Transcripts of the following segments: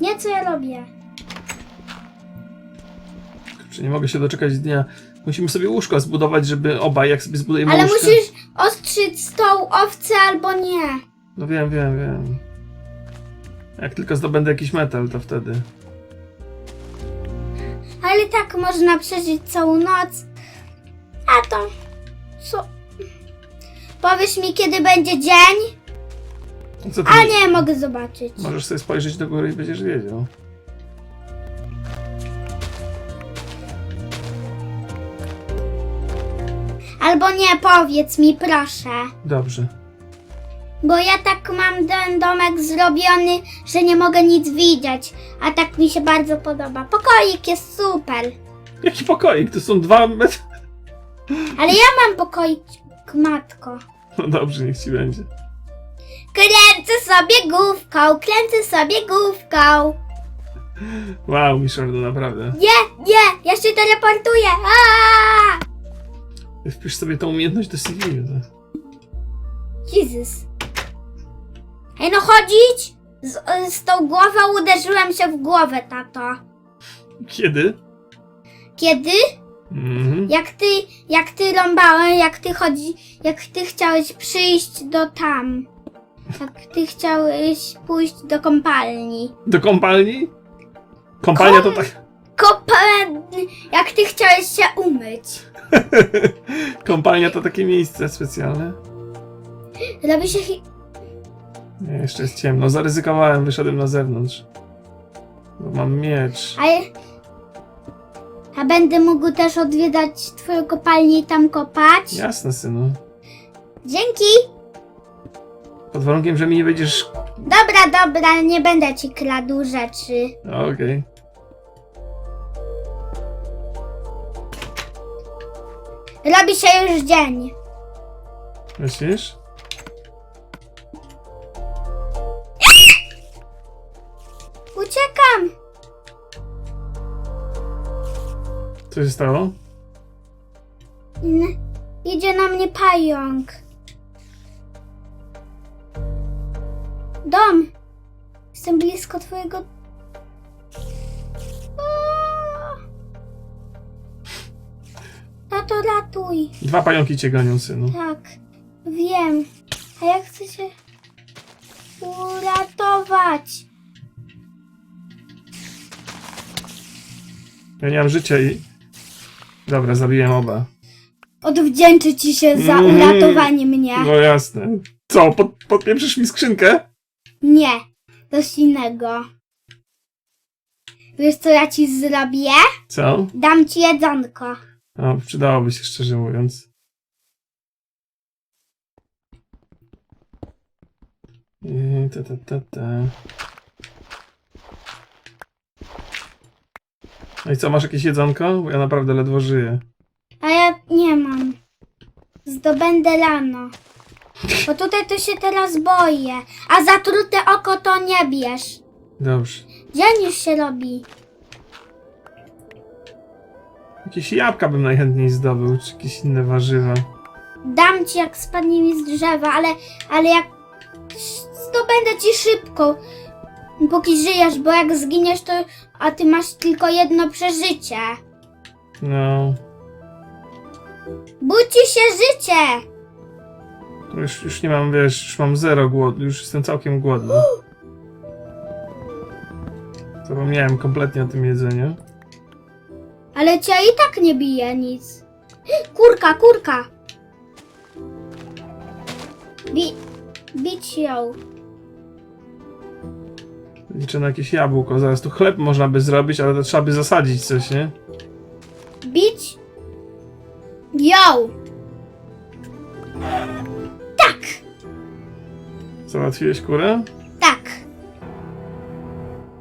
Nie, co ja robię? Kurczę, nie mogę się doczekać dnia. Musimy sobie łóżko zbudować, żeby obaj, jak sobie zbudujemy Ale łóżko... musisz ostrzyć z tą owcę albo nie. No wiem, wiem, wiem. Jak tylko zdobędę jakiś metal, to wtedy. Ale tak można przeżyć całą noc. A to... Co? Powiesz mi, kiedy będzie dzień? Co ty A nie, mogę zobaczyć. Możesz sobie spojrzeć do góry i będziesz wiedział. Albo nie, powiedz mi, proszę. Dobrze. Bo ja tak mam ten domek zrobiony, że nie mogę nic widzieć. A tak mi się bardzo podoba. Pokoik jest super. Jaki pokoik? To są dwa metry. Ale ja mam pokoik, matko. No dobrze, niech ci będzie. Kręcę sobie główką, kręcę sobie główką. Wow, Michordo, naprawdę. Nie, nie, ja się teleportuję. Aaaa! Wpisz sobie tą umiejętność do CV. To. Jezus. Ej, no chodzić? Z, z tą głową uderzyłem się w głowę, tato. Kiedy? Kiedy? Mhm. Jak ty, jak ty rąbałem, jak ty chodzi, jak ty chciałeś przyjść do tam. Jak ty chciałeś pójść do kąpalni. Do kąpalni? Kąpalnia to tak. Kopalni, jak ty chciałeś się umyć. Kąpalnia to takie miejsce specjalne. Robi się chi- Nie, jeszcze jest ciemno. Zaryzykowałem, wyszedłem na zewnątrz. Bo mam miecz. A, a będę mógł też odwiedzać twoją kopalnię i tam kopać? Jasne, synu. Dzięki! Pod warunkiem, że mi nie będziesz. Dobra, dobra, nie będę ci kradł rzeczy. Okej. Robi się już dzień. Myślisz? Uciekam! Co się stało? Idzie na mnie pająk. Dom! Jestem blisko twojego... Tato, ratuj! Dwa pająki cię gonią, synu. Tak, wiem. A ja chcę się uratować. Ja nie mam życia i. Dobra, zabiłem oba. Odwdzięczę ci się za Mhm. uratowanie mnie. No jasne. Co, pod, podpieprzysz mi skrzynkę? Nie, coś innego. Wiesz co ja ci zrobię? Co? Dam ci jedzonko. No, przydałoby się, szczerze mówiąc. I ta, ta, ta, ta. No i co, masz jakieś jedzonko? Bo ja naprawdę ledwo żyję. A ja nie mam. Zdobędę rano. Bo tutaj to się teraz boję. A zatrute oko to nie bierz. Dobrze. Dzień już się robi. Jakieś jabłka bym najchętniej zdobył, czy jakieś inne warzywa. Dam ci jak spadnie mi z drzewa, ale, ale jak zdobędę ci szybko. Póki żyjesz, bo jak zginiesz to, a ty masz tylko jedno przeżycie. No, Budzi się życie! Już, już nie mam, wiesz, już mam zero głodu, już jestem całkiem głodny. Zapomniałem kompletnie o tym jedzeniu. Ale cię i tak nie bije nic. Kurka, kurka! Bi bić ją. Liczę na jakieś jabłko, zaraz tu chleb można by zrobić, ale to trzeba by zasadzić coś, nie? Bić ją! Załatwiłeś kurę? tak.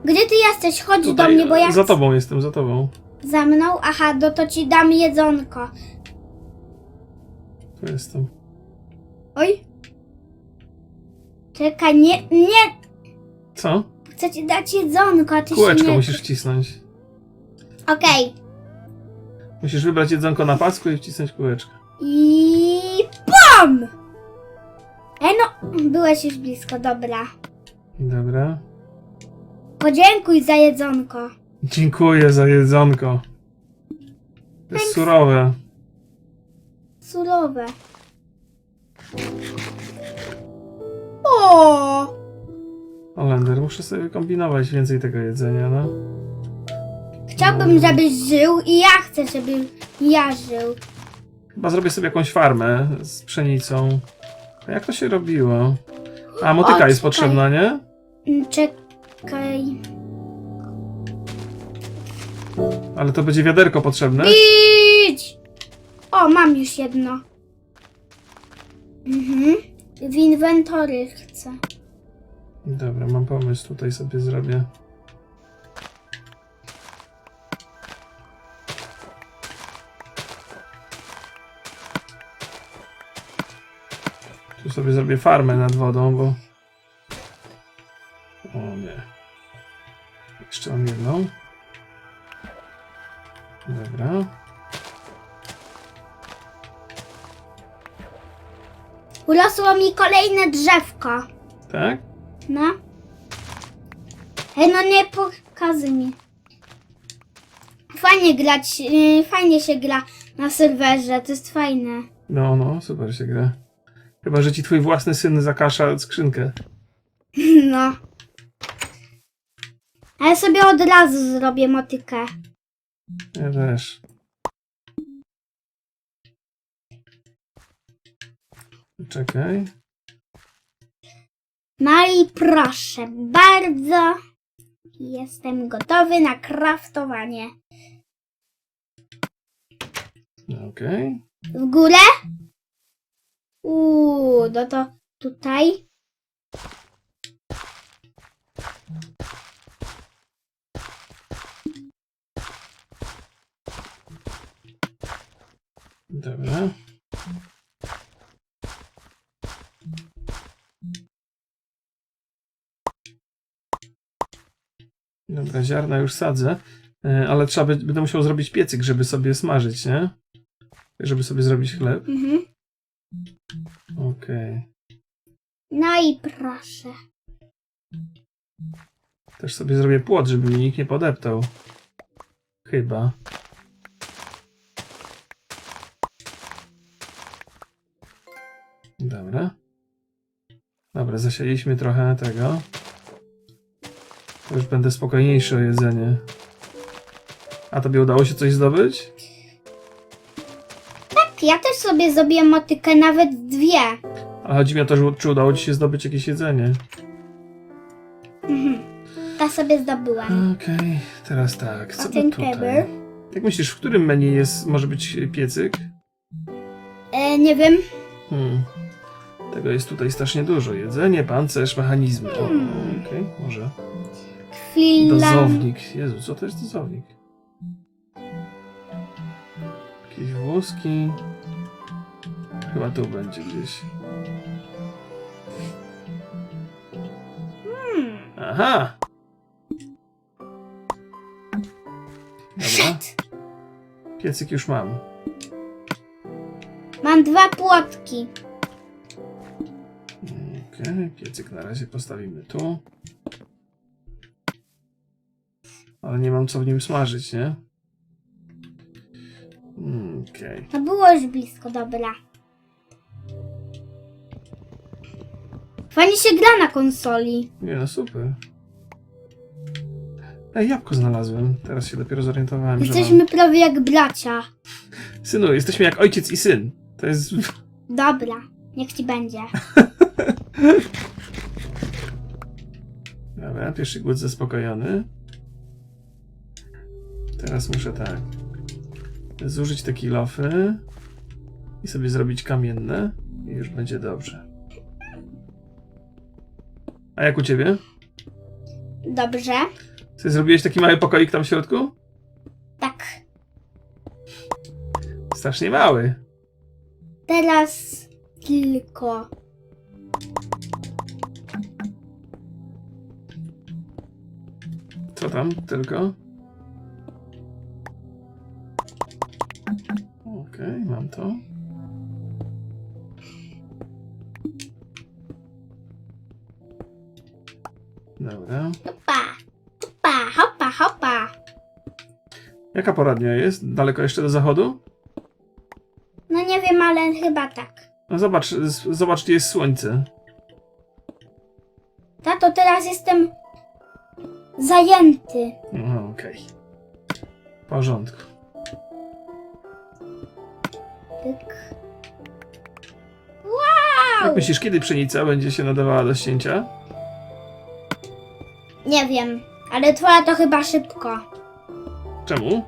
Gdzie ty jesteś? Chodź do Tutaj, mnie, bo ja Za tobą jestem, za tobą. Za mną? Aha, no to ci dam jedzonko. Tu jestem. Oj. Czekaj, nie, nie. Co? Chcę ci dać jedzonko, a ty Kółeczko się nie... musisz wcisnąć. Okej. Musisz wybrać jedzonko na pasku i wcisnąć kółeczko. I POM! Ej no, byłeś już blisko, dobra. Dobra. Podziękuj za jedzonko. Dziękuję za jedzonko. To jest surowe. Surowe. O! Olender, muszę sobie wykombinować więcej tego jedzenia, no. Chciałbym, żebyś żył i ja chcę, żebym ja żył. Chyba zrobię sobie jakąś farmę z pszenicą. A jak to się robiło? A, motyka jest potrzebna, nie? Mm, Czekaj. Ale to będzie wiaderko potrzebne. Idź! O, mam już jedno. Mhm. W inwentory chcę. Dobra, mam pomysł, tutaj sobie zrobię. Sobie zrobię farmę nad wodą, bo... O nie. Jeszcze mam jedną. Dobra. Urosło mi kolejne drzewko. Tak? No. Ej, no nie pokazuj mi. Fajnie grać, yy, fajnie się gra na serwerze, to jest fajne. No, no, super się gra. Chyba, że ci twój własny syn zakasza skrzynkę. No. A ja sobie od razu zrobię motykę. Ja też. Czekaj. No i proszę bardzo. Jestem gotowy na kraftowanie. Okej. W górę? Uuu, no to tutaj. Dobra. Dobra, ziarna już sadzę, e, ale trzeba by, będę musiał zrobić piecyk, żeby sobie smażyć, nie? Żeby sobie zrobić chleb. Mhm. Okej. No i proszę. Też sobie zrobię płot, żeby mi nikt nie podeptał. Chyba. Dobra. Dobra, zasialiśmy trochę tego. To już będę spokojniejszy o jedzenie. A tobie udało się coś zdobyć? Tak, ja też sobie zrobię motykę, nawet dwie. Ale chodzi mi o to, że czy udało ci się zdobyć jakieś jedzenie. Mhm. Ja sobie zdobyłam. Okej, teraz tak. Co A by ten tutaj? Jak myślisz, w którym menu jest, może być piecyk? E, nie wiem. Hmm. Tego jest tutaj strasznie dużo. Jedzenie, pancerz, mechanizmy. O, Hmm. okej, może. Chwila. Dozownik. Jezu, co to jest dozownik? Jakieś włoski. Chyba tu będzie gdzieś. Hmm. Aha! Dobra, Shit. piecyk już mam. Mam dwa płotki. Okej, piecyk na razie postawimy tu. Ale nie mam co w nim smażyć, nie? Mm, Okej. To było już blisko, dobra. Fajnie się gra na konsoli. Nie no, super. Ej, jabłko znalazłem. Teraz się dopiero zorientowałem, że Jesteśmy prawie jak bracia. mam... Synu, jesteśmy jak ojciec i syn. To jest... Dobra, niech ci będzie. Dobra, pierwszy głód zaspokojony. Teraz muszę tak... Zużyć te kilofy i sobie zrobić kamienne i już będzie dobrze. A jak u ciebie? Dobrze. Ty zrobiłeś taki mały pokoik tam w środku? Tak. Strasznie mały. Teraz tylko. Co tam tylko? Okej, mam to. Dobra. Opa. Hopa, hopa. Jaka pora dnia jest? Daleko jeszcze do zachodu? No nie wiem, ale chyba tak. No zobacz, zobacz, gdzie jest słońce. Tato, teraz jestem zajęty. No, okej. W porządku. Pyk. Jak Wow! myślisz, kiedy pszenica będzie się nadawała do ścięcia? Nie wiem, ale twoja to chyba szybko. Czemu?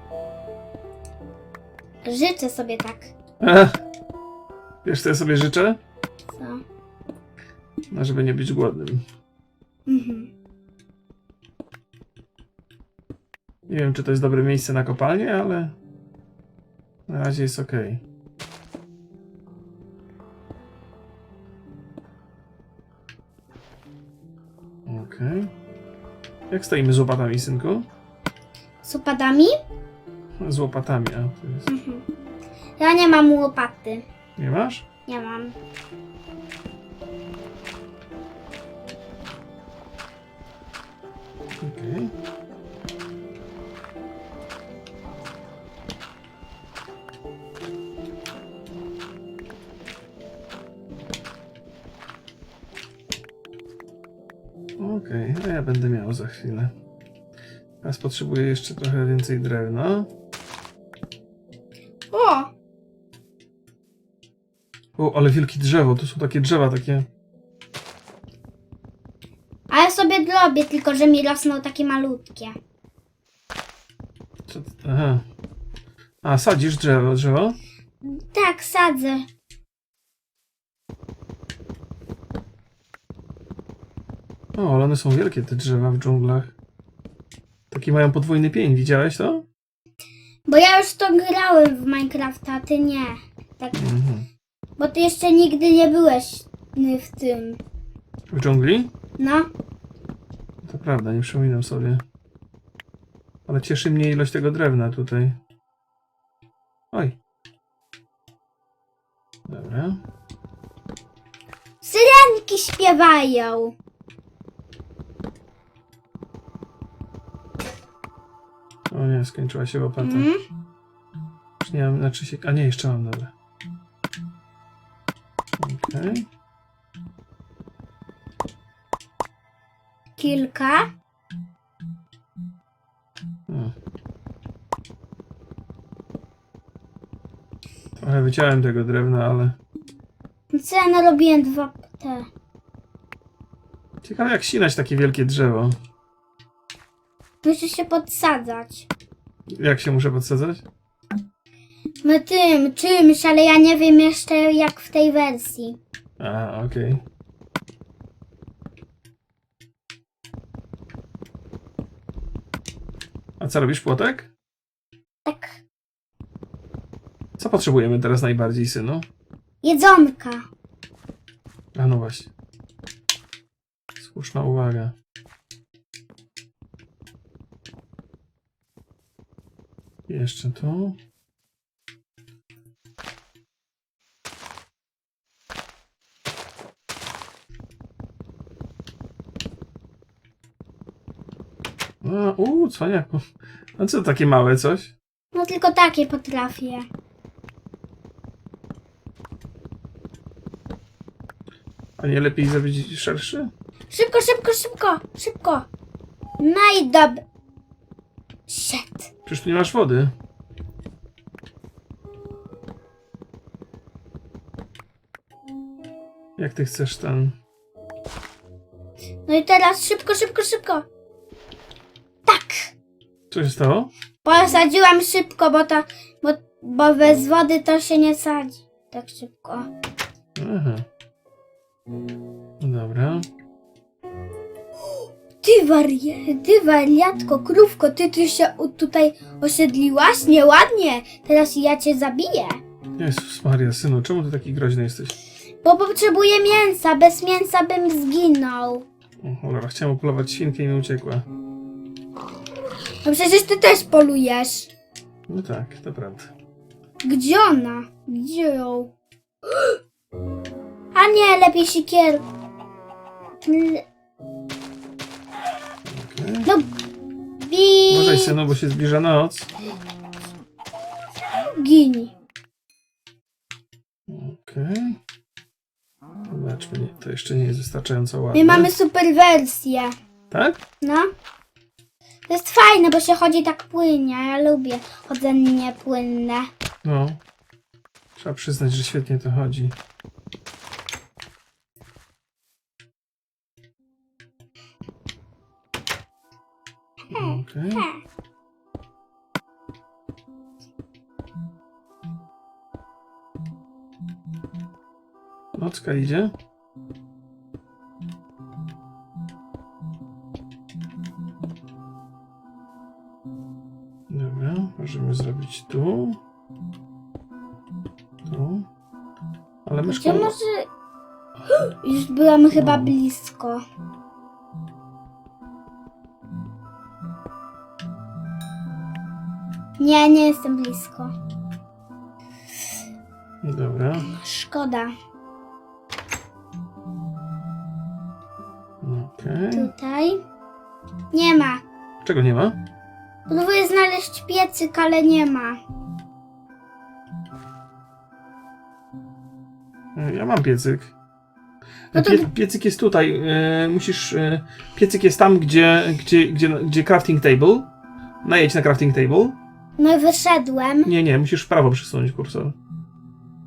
Życzę sobie tak. Ech. Wiesz, co ja sobie życzę? Co? No, żeby nie być głodnym. Mhm. Nie wiem, czy to jest dobre miejsce na kopalnię, ale na razie jest ok. Okej. Jak stoimy z łopatami, synku? Z upadami? Z łopatami, a to jest... Mhm. Ja nie mam łopaty. Nie masz? Nie mam. Okej. Ja będę miał za chwilę. Teraz potrzebuję jeszcze trochę więcej drewna. O! O, ale wielkie drzewo, to są takie drzewa, takie... A ja sobie drobię, tylko że mi rosną takie malutkie. Co Aha. A, sadzisz drzewo, drzewo? Tak, sadzę. O, ale one są wielkie, te drzewa w dżunglach. Taki mają podwójny pień, widziałeś to? Bo ja już to grałem w Minecrafta, a ty nie. Tak, Mhm. bo ty jeszcze nigdy nie byłeś y, w tym. W dżungli? No, To prawda, nie przypominam sobie. Ale cieszy mnie ilość tego drewna tutaj. Oj. Dobra. syrenki śpiewają. O nie, skończyła się łopata. Mhm. Już nie mam, znaczy się... A nie, jeszcze mam, dobra. Okej. Kilka. O. Trochę wyciąłem tego drewna, ale... Co ja narobiłem dwa te. Ciekawe jak sinać takie wielkie drzewo. Muszę się podsadzać. Jak się muszę podsadzać? No tym, czymś, ale ja nie wiem jeszcze jak w tej wersji. A, okej. A co robisz, płotek? Tak. Co potrzebujemy teraz najbardziej, synu? Jedzonka. A no właśnie. Słuszna uwaga. Jeszcze tu. A, uuu, cwaniaku. A co takie małe coś? No tylko takie potrafię. A nie lepiej zrobić szerszy? Szybko, szybko, szybko, szybko. Najdob... Shit. Przecież tu nie masz wody. Jak ty chcesz ten... No i teraz szybko, szybko, szybko. Tak. Co się stało? Posadziłam szybko, bo to... Bo, bo bez wody to się nie sadzi. Tak szybko. Aha. Dobra. Ty warie, ty wariatko, krówko, ty tu się u- tutaj osiedliłaś? Nieładnie. Teraz ja cię zabiję. Jezus Maria, synu, czemu ty taki groźny jesteś? Bo potrzebuję mięsa. Bez mięsa bym zginął. O, cholera, chciałem upolować świnkę i mi uciekła. No przecież ty też polujesz. No tak, to prawda. Gdzie ona? Gdzie ją? A nie, lepiej sikier. Le-. No, bi synu, bo się zbliża noc. Gini. Okej. Zobaczmy, nie, to jeszcze nie jest wystarczająco ładne. My mamy super wersję. Tak? No. To jest fajne, bo się chodzi tak płynnie. Ja lubię chodzenie płynne. No. Trzeba przyznać, że świetnie to chodzi. Okej. Nocka idzie. Dobra, możemy zrobić tu. Tu. Ale myszką... Gdzie może... Już byłam chyba blisko. Nie, nie jestem blisko. Dobra. Szkoda. Okej. Tutaj. Nie ma. Czego nie ma? Próbuję znaleźć piecyk, ale nie ma. E, Ja mam piecyk. No to- Pie, piecyk jest tutaj. E, musisz. E, piecyk jest tam, gdzie, gdzie, gdzie, gdzie crafting table. Najedź na crafting table. No i wyszedłem. Nie, nie, musisz w prawo przesunąć kursor.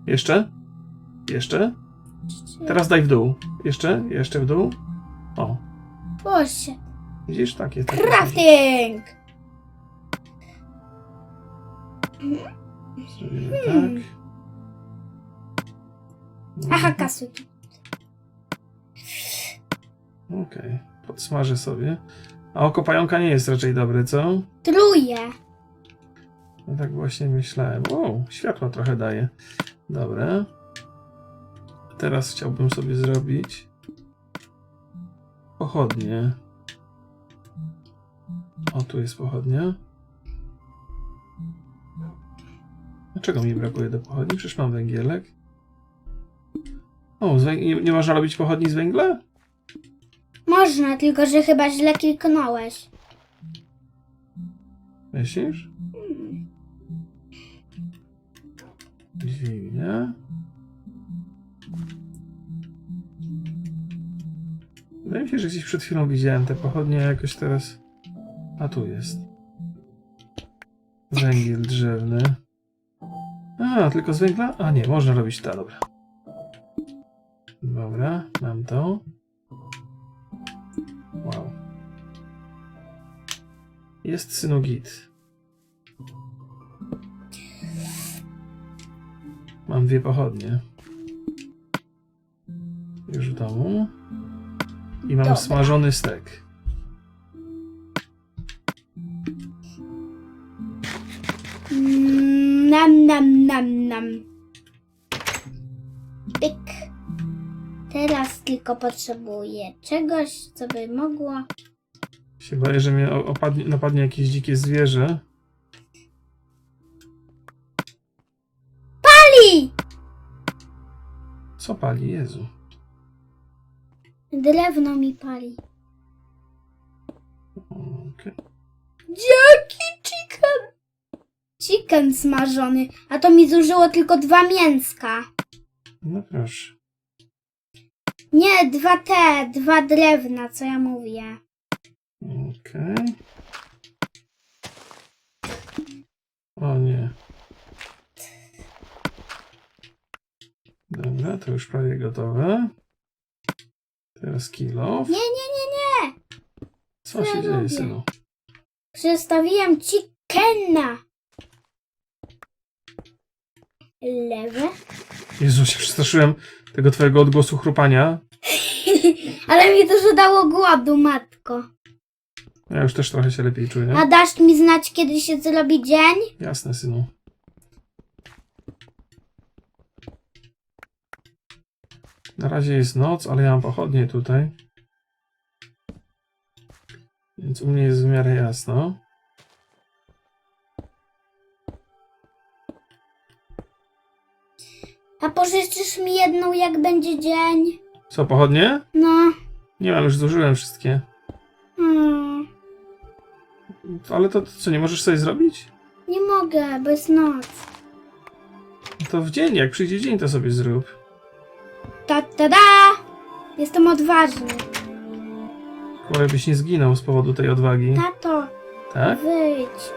Jeszcze? Jeszcze? Teraz daj w dół. Jeszcze? Jeszcze w dół. O, Boże. widzisz? Tak jest. Tak Crafting! jest. Zrobimy tak. Aha, kasuki. Okej, podsmażę sobie. A oko pająka nie jest raczej dobre, co? Truje. No tak właśnie myślałem. O, światło trochę daje. Dobra. Teraz chciałbym sobie zrobić pochodnie. O, tu jest pochodnia. Dlaczego mi brakuje do pochodni? Przecież mam węgielek. O, nie, nie można robić pochodni z węgla? Można, tylko że chyba źle kliknąłeś. Myślisz? Dźwignia. Wydaje mi się, że gdzieś przed chwilą widziałem te pochodnie jakoś teraz. A tu jest. Węgiel drzewny. A, tylko z węgla? A nie, można robić to, dobra. Dobra, mam to. Wow. Jest synogit. Mam dwie pochodnie. Już w domu. I mam Dobra. smażony stek. Mm, Nam, nam, nam, nam. Pyk. Teraz tylko potrzebuję czegoś, co by mogło. Się boję, że mnie o- opadnie, napadnie jakieś dzikie zwierzę. Pali! Co pali? Jezu. Drewno mi pali. Okej. Jaki chicken? Chicken smażony, a to mi zużyło tylko dwa mięska. No proszę. Nie, dwa te, dwa drewna, co ja mówię. Okej. O nie. Dobra, to już prawie gotowe. Teraz kilo. Nie, nie, nie, nie. Co ja się dzieje, robię? synu? Przestawiłam chickena. Lewe. Jezu, się przestraszyłem tego twojego odgłosu chrupania. Ale mi dużo dało głodu, matko. Ja już też trochę się lepiej czuję. A dasz mi znać, kiedy się zrobi dzień? Jasne, synu. Na razie jest noc, ale ja mam pochodnie tutaj. Więc u mnie jest w miarę jasno. A pożyczysz mi jedną, jak będzie dzień? Co, pochodnie? No. Nie mam, już zużyłem wszystkie. Hmm. Ale to co, nie możesz sobie zrobić? Nie mogę, bo jest noc. To w dzień, jak przyjdzie dzień, to sobie zrób. Ta ta da! Jestem odważny. Kolej byś nie zginął z powodu tej odwagi. Tato, Tak? wyjdź.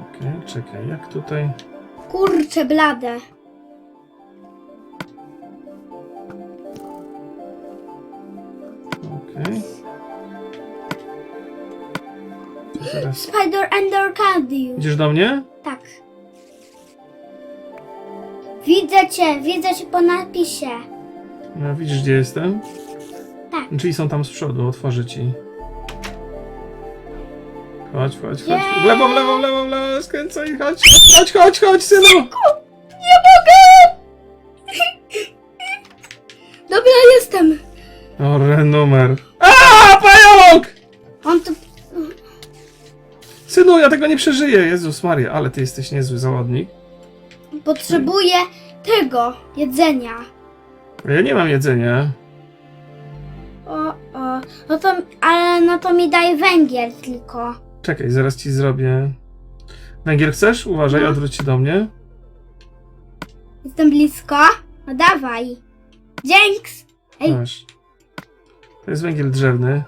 Okej, czekaj, jak tutaj... Kurcze blade. Teraz... Spider Ender Candy. Idziesz do mnie? Tak. Widzę cię, widzę cię po napisie. No, widzisz, gdzie jestem? Tak. Drzwi są tam z przodu, otworzę ci. Chodź, chodź, chodź. W lewo, w lewo, w lewo, w lewo, skręcaj, chodź. Chodź, chodź, chodź, synu! Nie mogę! Dobra, jestem. O, numer. Synu, ja tego nie przeżyję. Jezus Maria, ale ty jesteś niezły zawodnik. potrzebuje tego jedzenia. Ja nie mam jedzenia. O, o. No to, ale no to mi daj węgiel tylko. Czekaj, zaraz ci zrobię. Węgiel chcesz? Uważaj, No. odwróć się do mnie. Jestem blisko. No dawaj. Dzięks. Ej. Masz. To jest węgiel drzewny.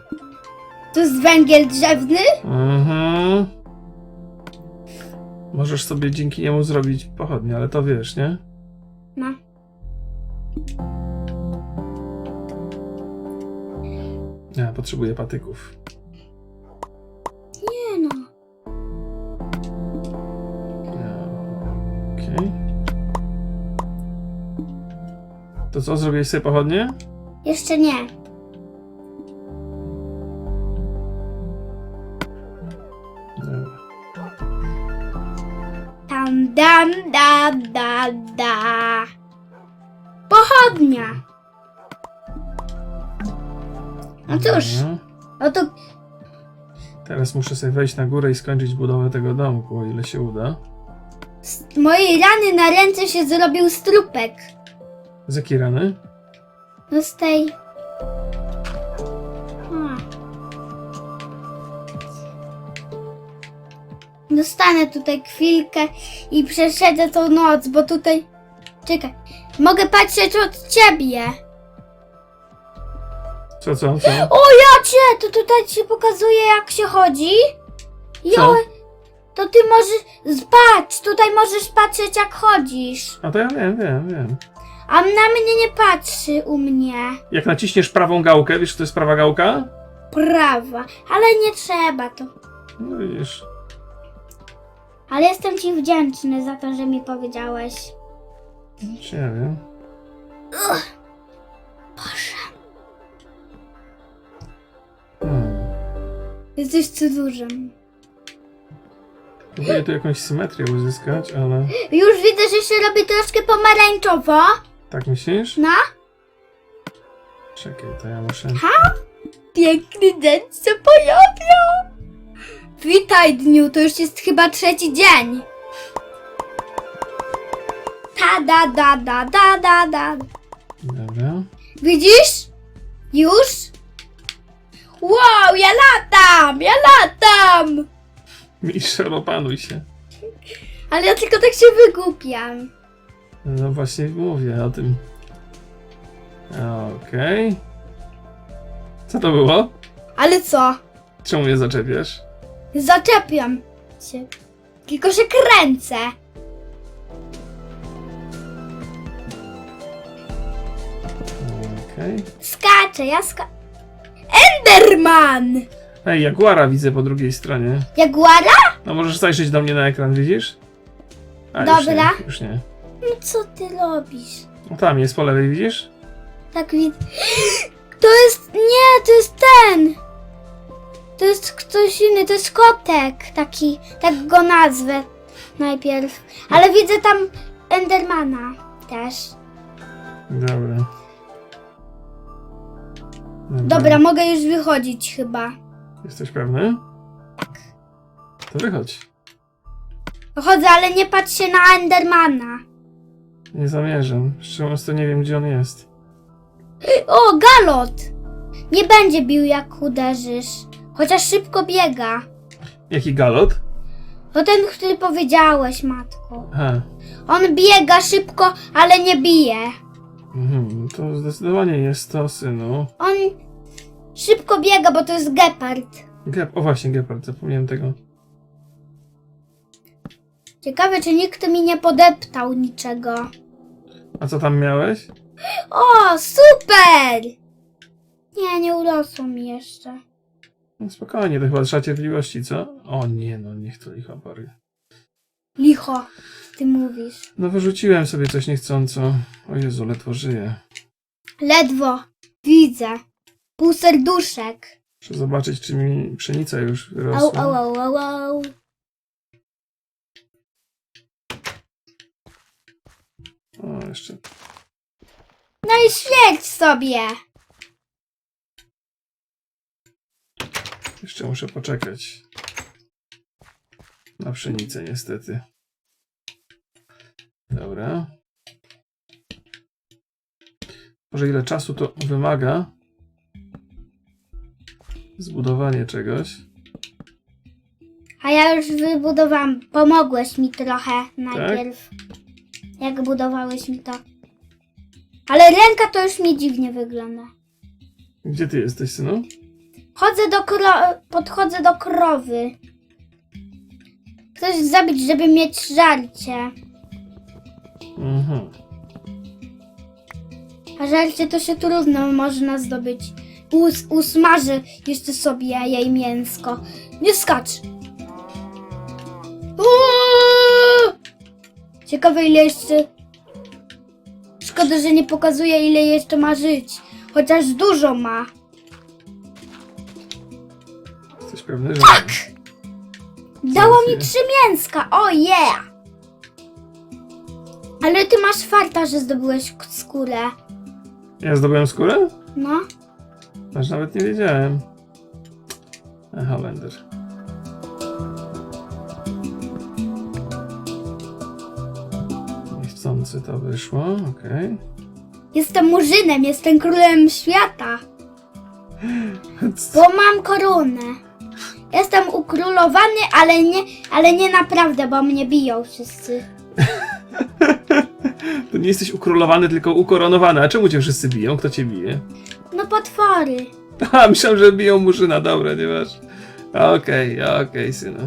To jest węgiel drzewny? Mhm. Możesz sobie dzięki niemu zrobić pochodnie, ale to wiesz, nie? No. Ja potrzebuję patyków. Nie no. Ja, Okej. To co, zrobiłeś sobie pochodnie? Jeszcze nie. Da da da. Pochodnia. No cóż, Dobra. no to Teraz muszę sobie wejść na górę i skończyć budowę tego domku, o ile się uda. z mojej rany na ręce się zrobił strupek. Z jakiej rany? No z tej... Dostanę tutaj chwilkę i przeszedzę tą noc, bo tutaj... Czekaj, mogę patrzeć od ciebie. Co, co, co? O ja cię! To tutaj ci pokazuje jak się chodzi. Co? Jo, to ty możesz... Patrz, tutaj możesz patrzeć jak chodzisz. A to ja wiem, wiem, wiem. A na mnie nie patrzy u mnie. Jak naciśniesz prawą gałkę, wiesz, to jest prawa gałka? Prawa, ale nie trzeba to. No widzisz. Ale jestem ci wdzięczny za to, że mi powiedziałeś. Czy ja wiem. Boże, Hmm. jesteś cudzurzem. Próbuję tu jakąś symetrię uzyskać, ale... Już widzę, że się robi troszkę pomarańczowo. Tak myślisz? No, Czekaj, to ja muszę... piękny dzień się pojawił. Witaj dniu, to już jest chyba trzeci dzień. Ta da da da da da da. Dobra. Widzisz? Już? Wow, ja latam, ja latam. Miszel, opanuj się. Ale ja tylko tak się wygłupiam. No właśnie mówię o tym. Okej. Co to było? Ale co? Czemu mnie zaczepiasz? Zaczepiam się. Tylko się kręcę. Okej. Skaczę, ja ska... Enderman! Ej, Jaguara widzę po drugiej stronie. Jaguara? No możesz zajrzeć do mnie na ekran, widzisz? A, Już Dobra. nie, już nie. No co ty robisz? No tam jest po lewej, widzisz? Tak widzę. To jest... Nie, to jest ten! To jest ktoś inny, to jest kotek taki, tak go nazwę najpierw. Ale widzę tam Endermana też. Dobra. Dobra, mogę już wychodzić chyba. Jesteś pewny? Tak. To wychodź. Chodzę, ale nie patrz się na Endermana. Nie zamierzam. Szczerze mówiąc, to nie wiem, gdzie on jest. O, galot! Nie będzie bił jak uderzysz. Chociaż szybko biega. Jaki galot? To ten, który powiedziałeś, matko. Ha. On biega szybko, ale nie bije. Mhm, to zdecydowanie jest to, synu. On szybko biega, bo to jest gepard. Gep, o właśnie, Gepard, zapomniałem tego. Ciekawe, czy nikt mi nie podeptał niczego. A co tam miałeś? O, super! Nie, nie urosło mi jeszcze. No spokojnie, to chyba trzeba cierpliwości, co? O nie, no niech to licha pary. Licho, ty mówisz. No wyrzuciłem sobie coś niechcąco. O Jezu, ledwo żyję. Ledwo widzę. Pół serduszek. Muszę zobaczyć, czy mi pszenica już Au, wyrosła. au, au, au, au. O, jeszcze. No i świeć sobie. Jeszcze muszę poczekać. Na pszenicę, niestety. Dobra. Może ile czasu to wymaga? Zbudowanie czegoś. A ja już wybudowałam. Pomogłeś mi trochę najpierw. Jak budowałeś mi to. Ale ręka to już mi dziwnie wygląda. Gdzie ty jesteś, synu? Chodzę do kro... podchodzę do krowy. Chcesz zabić, żeby mieć żarcie. Mhm. A żarcie to się trudno można zdobyć. Us, usmażę jeszcze sobie jej mięsko. Nie skacz! Uuu! Ciekawe ile jeszcze... Szkoda, że nie pokazuje ile jeszcze ma żyć. Chociaż dużo ma. Tak! Dało mi trzy mięska, o yeah! Ale ty masz farta, że zdobyłeś skórę. Ja zdobyłem skórę? No. Aż nawet nie wiedziałem. A, Holender. Niechcący to wyszło, okej. Jestem murzynem, jestem królem świata. Bo mam koronę. Jestem ukrólowany, ale nie, ale nie naprawdę, bo mnie biją wszyscy. To nie jesteś ukrólowany, tylko ukoronowany. A czemu cię wszyscy biją? Kto cię bije? No potwory. A, myślałem, że biją murzyna. Dobra, nie masz. Okej, okej, synu.